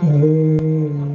સદગુરુ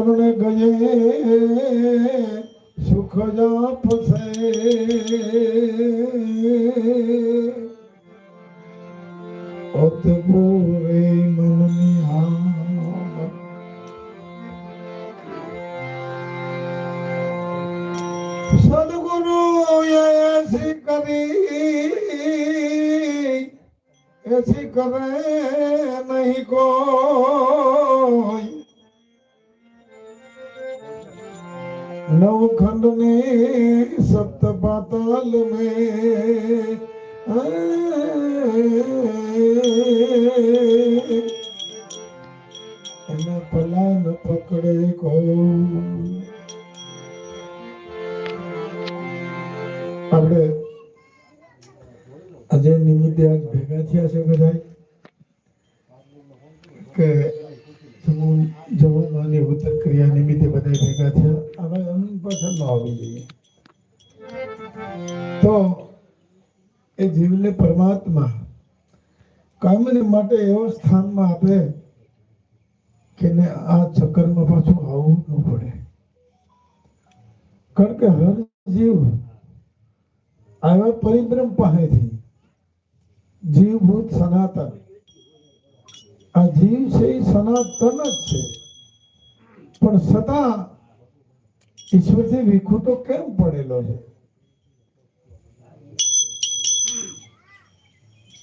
ચરણે ગયે સુખ જાપસે અતપૂરે મનની આમ સદગુરુ એસી કરી એસી કરે નહીં નવખંડ ને સપ્ત પાતાલ એને પલાન પકડે કહો આપણે આજે નિમિત્તે આજ ભેગા થયા છે બધા કે જમું જમવાની ઉત્તર ક્રિયા નિમિત્તે બધા ભેગા થયા. હવે એમની પાછળ ન આવી જઈએ. તો એ જીવને પરમાત્મા કામને માટે એવો સ્થાનમાં આપે કે ને આ ચક્કરમાં પાછું આવવું ન પડે. કારણ કે હર જીવ આવ્યા પરિબ્રહ્મ પાસેથી જીવભૂત સનાતન આ જીવ છે એ સનાતન જ છે. પણ છતાં ઈશ્વરથી વિખૂટો કેમ પડેલો છે?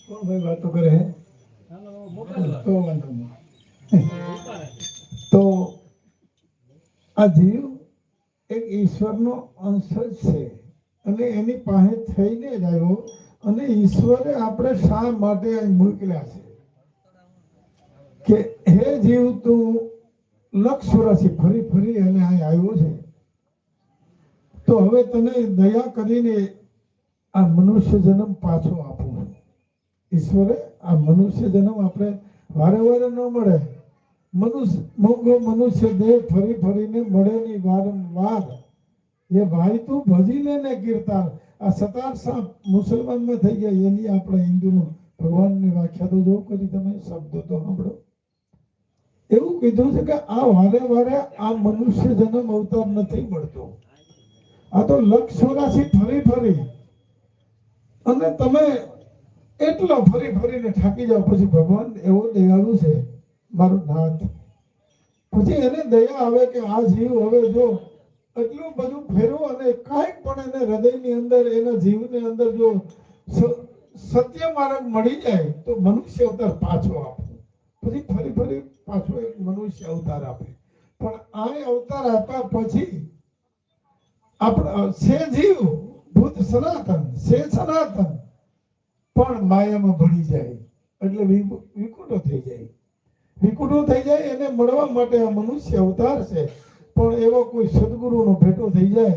કોણ ભાઈ વાતો કરે હે? તો આ જીવ એક ઈશ્વરનો અંશ જ છે. અને એની પાસે થઈને જ આવ્યો. અને ઈશ્વરે આપણે શા માટે અહીં મોકલ્યા છે? કે હે જીવ, તું લક્ષ વર્ષથી ફરી ફરી અને અહીં આવ્યો છે. તો હવે તને દયા કરીને આ મનુષ્ય જન્મ પાછો આપું ઈશ્વરે આ મનુષ્ય જન્મ આપણે વારે વારે ન મળે. મનુષ્ય, મોંઘો મનુષ્ય દેહ ફરી ફરીને મળે નહીં વારંવાર. એ ભાઈ તું ભજી લે ને કીર્તન. આ સતાર સાપ મુસલમાનમાં થઈ ગયા, એની આપણે હિન્દુનું ભગવાનની વ્યાખ્યા તો જો કરી તમે, શબ્દો તો સાંભળો. એવું કીધું છે કે આ વારે વારે આ મનુષ્ય જન્મ અવતાર નથી મળતો. આ તો લક્ષોરાશી ફરી ફરી. અને તમે એટલો ફરી ફરીને થાકી જાઓ. પછી ભગવાન એવો દયાળુ છે, મારું નાથ. પછી એને દયા આવે કે આ જીવ હવે જો એટલું બધું ફેરવો અને કાંઈક પણ એને હૃદયની અંદર, એના જીવની અંદર જો સત્ય માર્ગ મળી જાય, તો મનુષ્ય અવતાર પાછો આપે. પછી ફરી ફરી પાછો એક મનુષ્ય અવતાર આપે. પણ આ અવતાર આપ્યા પછી આપણા છે જીવ, ભૂત સનાતન છે સનાતન, પણ માયામાં ભળી જાય. એટલે વિકુટો થઈ જાય. વિકુટો થઈ જાય એને મળવા માટે આ મનુષ્ય અવતાર છે. પણ એવો કોઈ સદગુરુનો ભેટો થઈ જાય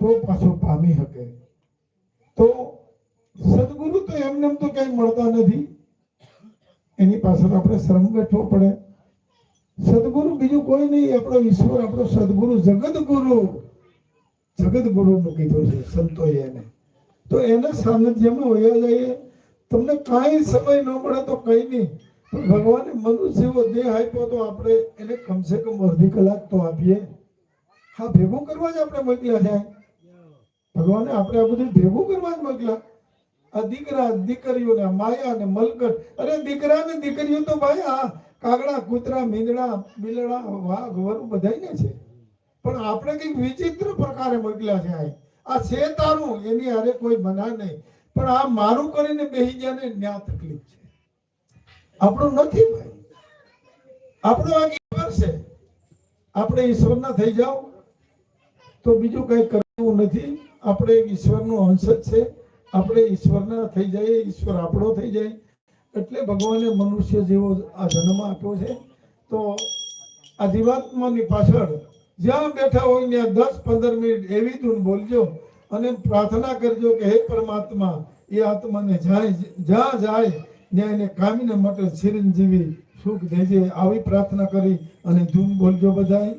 તો પાછો પામી શકે. તો સદગુરુ તો એમને એમ તો ક્યાંય મળતા નથી. એની પાછળ આપણે શ્રમ બેઠવો પડે. સદગુરુ બીજું કોઈ નહીં, આપણો ઈશ્વર, આપણો સદગુરુ જગત ગુરુ મૂકી દો છે, સંતોએ એને. તો એના સાનિધ્યમાં વયા જઈએ. તમને કાંઈ સમય ન મળે તો કંઈ નહીં. પણ ભગવાને મનુષ્ય એવો દેહ આપ્યો તો આપણે એને કમસે કમ અડધી કલાક તો આપીએ. હા, ભેગું કરવા જ આપણે મોકલ્યા છે. ભગવાને આપણે આ બધું ભેગું કરવા જ મોકલ્યા. આ દીકરા દીકરીઓને માયા ને મલકટ. અરે દીકરા ને દીકરીઓ તો ભાઈ આ કાગડા, કૂતરા, મીંદડા, બિલડા, વાઘ, વરુ બધાયને છે. પણ આપણે કંઈક વિચિત્ર પ્રકારે મોકલ્યા છે આ. છે તારું, એની હારે કોઈ બના નહીં. પણ આ મારું કરીને બેહી ગયા ને ન્યા તકલીફ છે. આપણું નથી ભાઈ. આપણું આ ઈશ્વર છે. આપણે ઈશ્વરના થઈ જાઓ. તો બીજું કઈ કરવું નથી. આપણે ઈશ્વરનો અંશ જ છે. આપણે ઈશ્વરના થઈ જઈએ ઈશ્વર આપણો થઈ જાય, એટલે ભગવાને મનુષ્ય જેવો આ જન્મ આપ્યો છે. તો આ જીવાત્માની પાછળ જ્યાં બેઠા હોય ત્યાં દસ પંદર મિનિટ એવી ધૂન બોલજો અને પ્રાર્થના કરજો કે હે પરમાત્મા, એ આત્માને જાય જ્યાં જાય ત્યાં એને કામીને માટે ચિરંજીવી સુખ દેજે. આવી પ્રાર્થના કરી અને ધૂન બોલજો બધાય.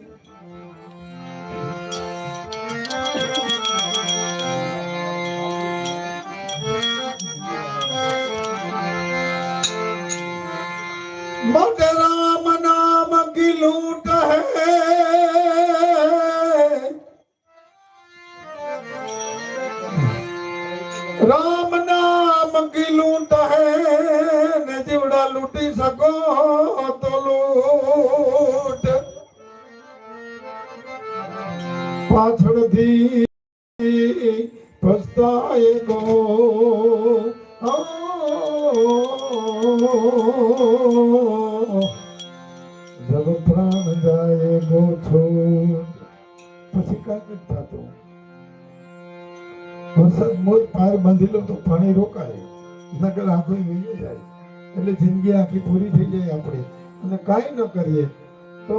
લૂંટા હે ને જીવડા લૂંટી શકો તો લૂંટ પાછળથી પસ્તાય ગો જબ પ્રાણ જાય ગો છો પછી કાંઈ થતું. વરસાદ મોજ પાર બાંધી લો તો પાણી રોકાય. નકર આખું વહી જાય એટલે જિંદગી આખી પૂરી થઈ જાય આપણે. અને કાંઈ ન કરીએ તો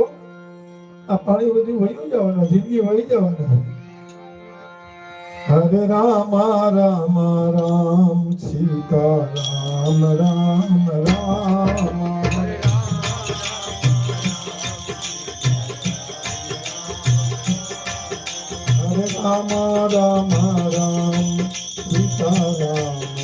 આ પાણી બધું વહી જવાનું, જિંદગી વહી જવાના. હરે રામ રામ રામ સીતા રામ રામ. હરે રામ રામ રામ સીતા રામ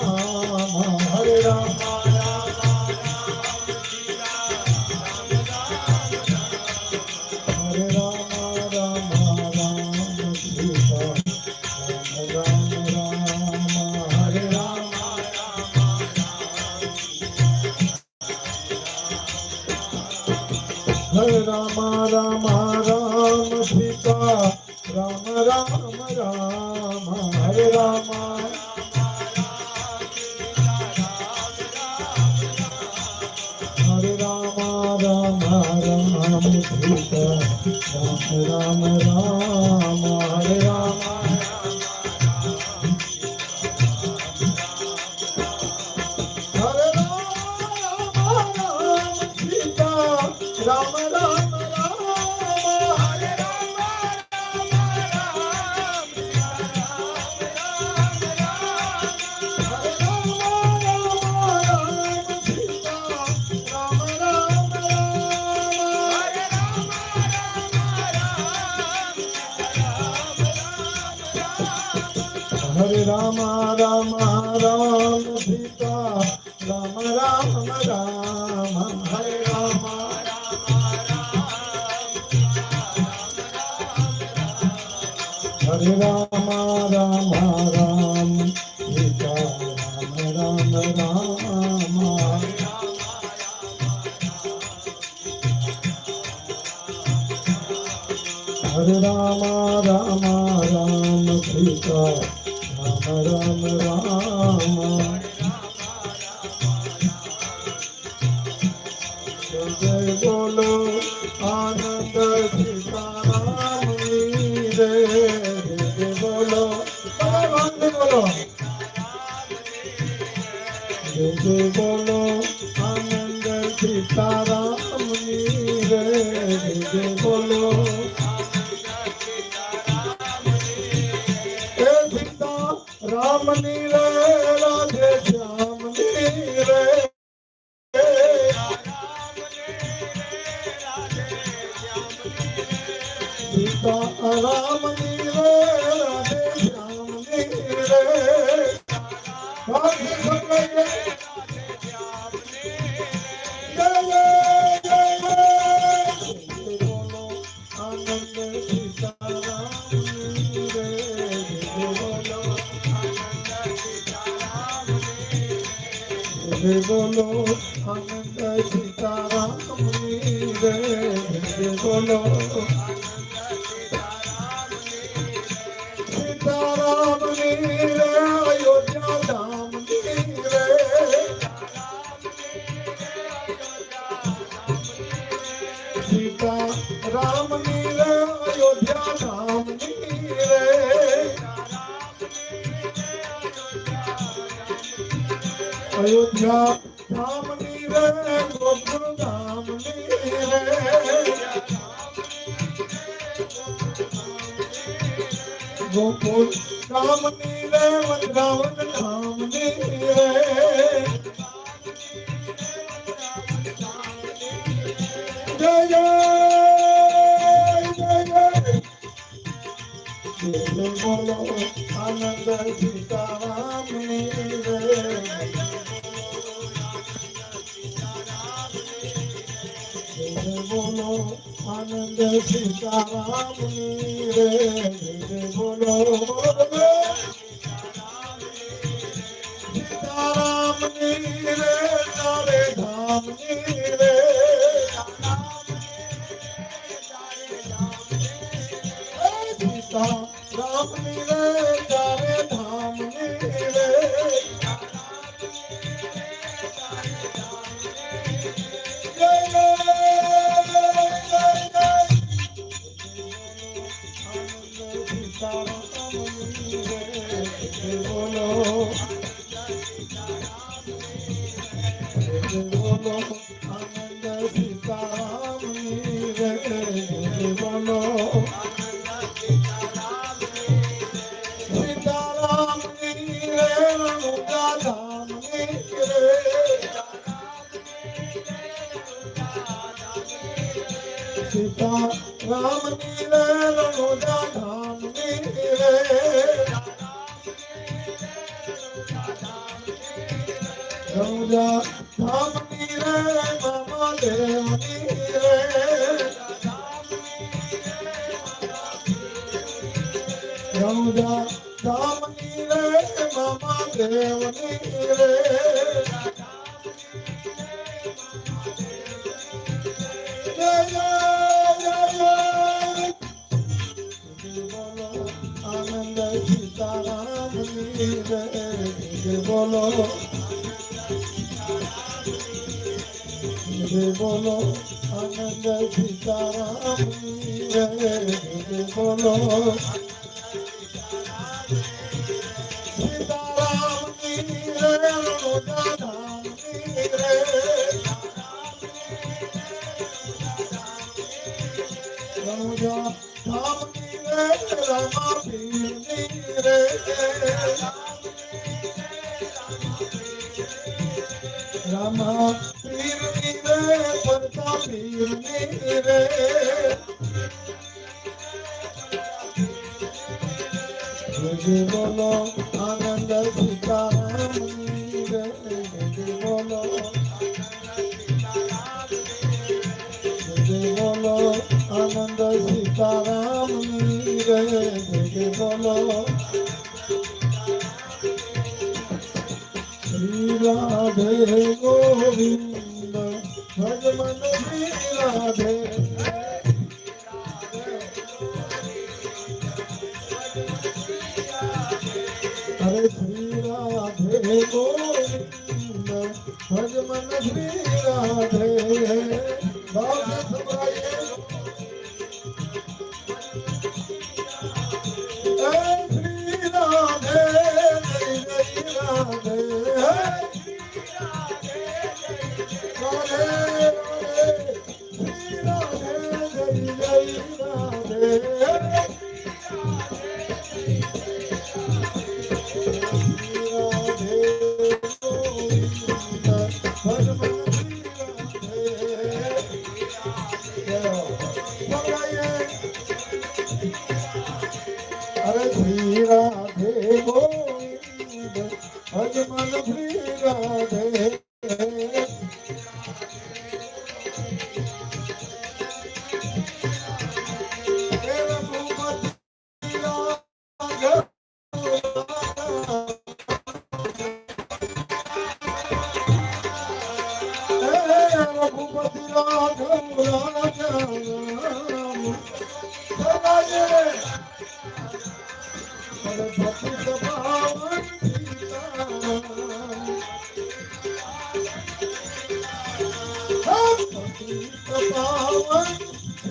રામ રામ হে বলো আমি তারা রে। হে বলো અયોધ્યા ધામની રે ગોકુળ ધામની રે ગોકુળ ધામની રે વૃંદાવન ધામની રે જય જય બોલો આનંદ ગીતા આનંદ સીતારામ રે બોલો રે તારે ધામ રામ નીલે રણુજા ધામ નીલે રણુજા ધામ નીલે મામા દેવ বলো। বলো আনন্দ সীতারাম বলো। બોલો રાધે ગોવિંદ ભજમન રાધે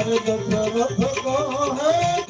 हर गंगा है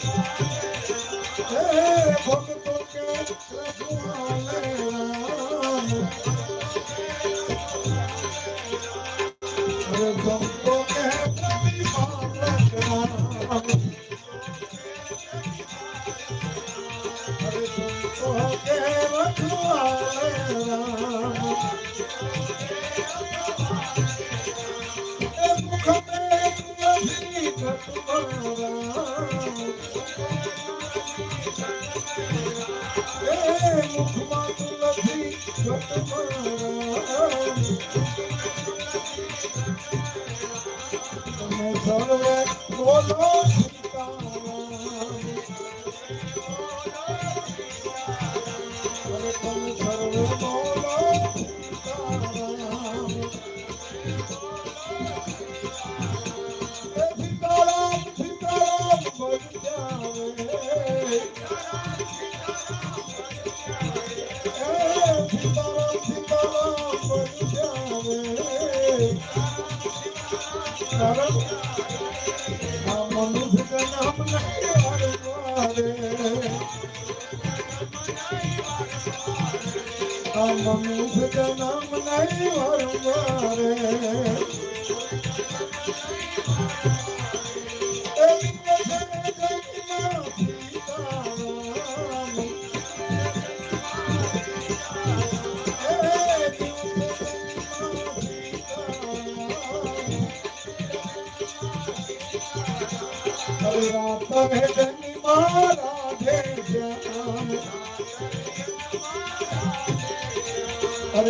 મુખમાં નથી તમે સર્વે બોલો મનુષ્ય જન્મ નહીં વરમારે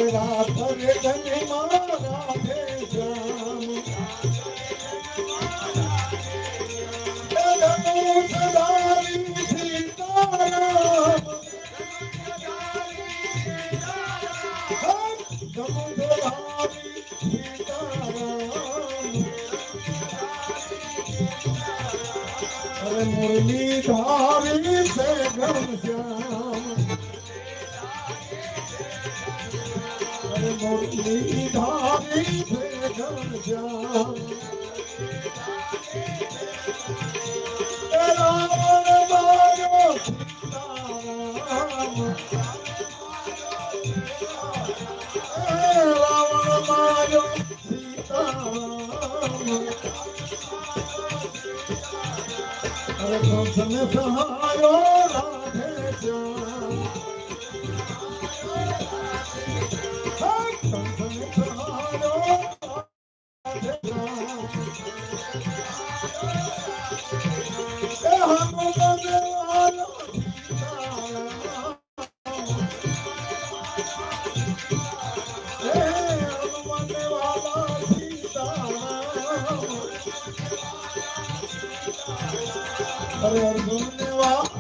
મારી વાત રે ધન્ય મારા મોતી ધારી ભેગન જા રાવણ માર્યો રાવણ માર્યો સીતારામ અરે સંસને સહાય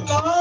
God.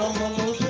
come on, Lucy.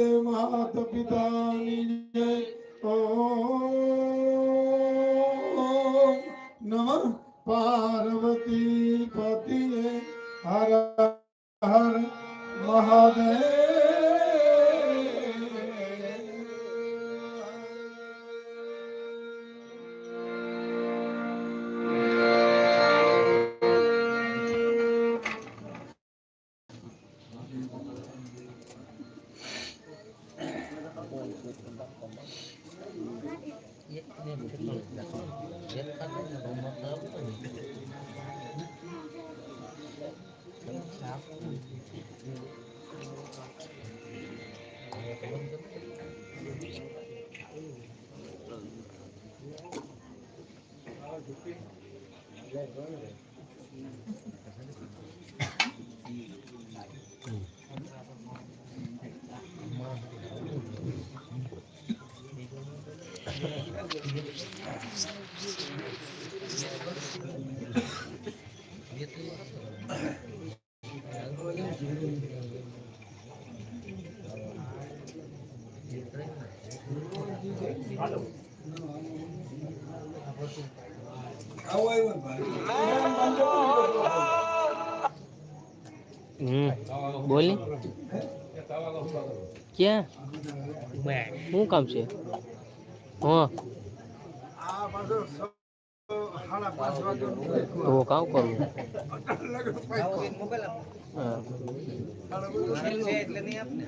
ગુરુદેવ માત પિતાની જય ઓ નમ પાર્વતી પતિએ હર હર મહાદેવ બોલી ક્યાં હું કામ છે હા તો કામ કરવું એટલે નહીં આપણે